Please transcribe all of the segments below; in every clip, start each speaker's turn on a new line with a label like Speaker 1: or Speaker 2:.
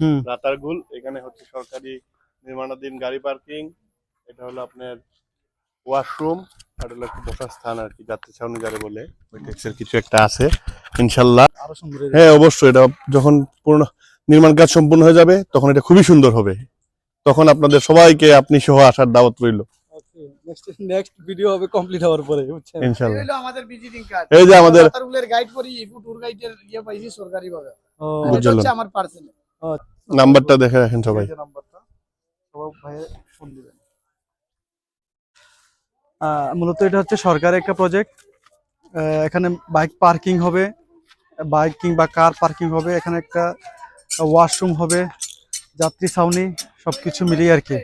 Speaker 1: হুম।
Speaker 2: রাতারগুল এখানে হচ্ছে সরকারি নির্মাণাধীন গাড়ি পার্কিং এটা হলো আপনার ওয়াশরুম আর হলো একটা বসার স্থান আর কি যাত্রী ছাউনি বলে ওই ট্যাক্সের কিছু একটা আছে ইনশাল্লাহ। হ্যাঁ অবশ্যই এটা যখন পূর্ণ নির্মাণ কাজ সম্পূর্ণ হয়ে যাবে তখন এটা খুবই সুন্দর হবে। তখন আপনাদের সবাইকে আপনি সহ আসার দাওয়াত রইল।
Speaker 1: নেক্সট নেক্সট ভিডিও হবে কমপ্লিট হওয়ার পরে বুঝছেন?
Speaker 3: আমাদের ভিজিটিং কার্ড
Speaker 2: এই যে আমাদের
Speaker 3: গাইড করি ইকো ট্যুর গাইডের ইয়ে পাইছি সরকারি ভাবে
Speaker 1: ও।
Speaker 3: এটা হচ্ছে আমার পার্সেল
Speaker 2: নাম্বারটা দেখে রাখেন সবাই।
Speaker 1: নাম্বারটা সবাই ভাই ফোন দিবেন। মূলত এটা হচ্ছে সরকারি একটা প্রজেক্ট। এখানে বাইক পার্কিং হবে বাইক কিংবা কার পার্কিং হবে এখানে একটা ওয়াশরুম হবে যাত্রী ছাউনি সবকিছু মিলিয়ে আর কি।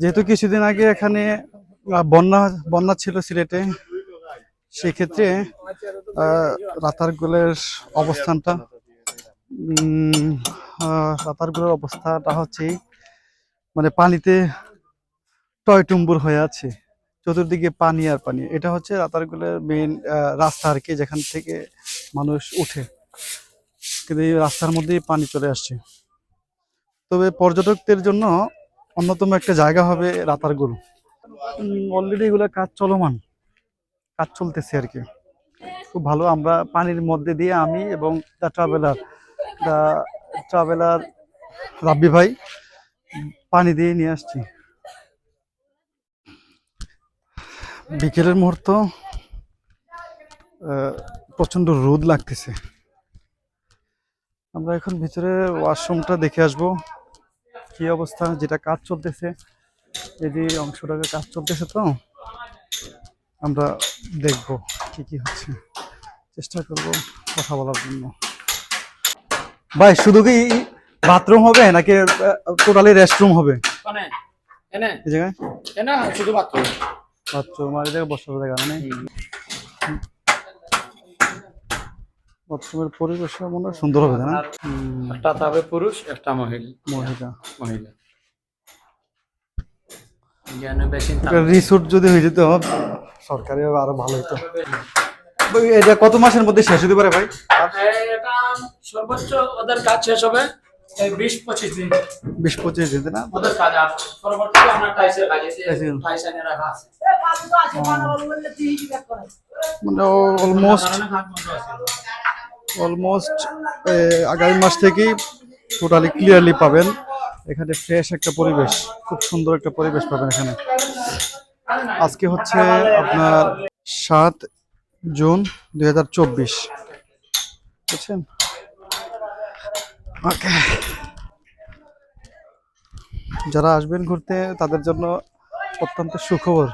Speaker 1: যেহেতু কিছুদিন আগে এখানে বন্যা বন্যা ছিল সিলেটে সেক্ষেত্রে আহ, রাতারগুলের অবস্থানটা আহ, অবস্থাটা হচ্ছে মানে পানিতে টয় টয়টুম্বুর হয়ে আছে। চতুর্দিকে পানি আর পানি। এটা হচ্ছে রাতারগুলের মেইন রাস্তা আর কি যেখান থেকে মানুষ উঠে। কিন্তু এই রাস্তার মধ্যেই পানি চলে আসছে। তবে পর্যটকদের জন্য অন্যতম একটা জায়গা হবে রাতারগুল। অলরেডি এগুলো কাজ চলমান। কাজ চলতেছে আর কি। খুব ভালো। আমরা পানির মধ্যে দিয়ে আমি এবং the traveller the traveller Rabbi ভাই পানি দিয়ে নিয়ে আসছি। বিকেলের মুহূর্ত আহ, প্রচণ্ড রোদ লাগতেছে। আমরা এখন ভিতরে ওয়াশরুমটা দেখে আসব কি অবস্থা যেটা কাজ চলতেছে। এই যে অংশটাকে কাজ চলতেছে তো আমরা দেখব কি কি হচ্ছে। চেষ্টা করব কথা বলার জন্য। ভাই শুধু কি বাথরুম হবে নাকি টোটালি রেস্টরুম হবে?
Speaker 3: মানে
Speaker 1: এই জায়গায়?
Speaker 3: এনে শুধু বাথরুম
Speaker 1: বাথরুম আর জায়গায় বসার জায়গা নেই। বাথরুমের পরিবেশ মনে সুন্দর হবে না?
Speaker 3: একটা তবে পুরুষ একটা মহিলা।
Speaker 1: মহিলা।
Speaker 3: মহিলা।
Speaker 1: রিসোর্ট যদি হয়ে যেত সরকারি আরও ভালো হতো এটা কত মাসের মধ্যে শেষ হতে পারে ভাই?
Speaker 3: এটা সর্বোচ্চ ওদের কাজ শেষ হবে বিশ পঁচিশ দিন।
Speaker 1: বিশ পঁচিশ দিন না?
Speaker 3: ওদের কাজ আর পরবর্তী আমরা টাইসের কাজ টাইস এনে রাখা আছে।
Speaker 1: মানে অলমোস্ট অলমোস্ট আগামী মাস থেকেই টোটালি ক্লিয়ারলি পাবেন। এখানে ফ্রেশ একটা পরিবেশ খুব সুন্দর একটা পরিবেশ পাবেন এখানে। আজকে হচ্ছে আপনার সাত জুন দুই হাজার চব্বিশ। বুঝছেন? ওকে। যারা আসবেন ঘুরতে তাদের জন্য অত্যন্ত সুখবর।